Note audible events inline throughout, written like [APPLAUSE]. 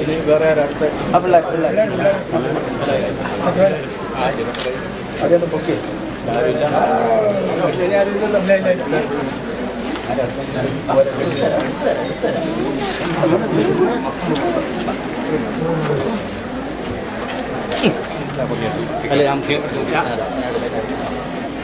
ഇനി വേറെ ആരടുത്ത ആ പിള്ളേർ പിള്ളേർ. അതൊന്ന് പൊക്കി. അല്ല ഞാൻ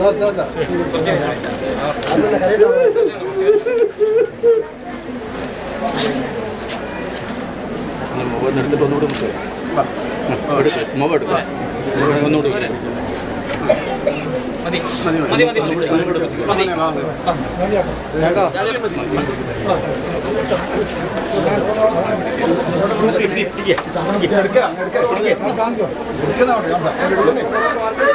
മതി മുഖം എടുത്തിട്ട് ഒന്നുകൂടി എടുക്ക് മുഖം എടുക്കാം ഒന്നുകൂടി മതി മതി മതി മതി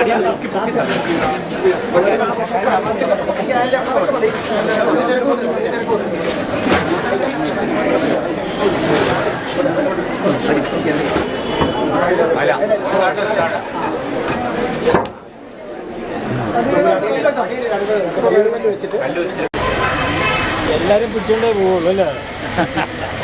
അടിയാൽ പൊക്കി പൊക്കി തന്നെ എല്ലാരും പിടിച്ചോണ്ടേ പോവുള്ളൂ അല്ലേ? [LAUGHS]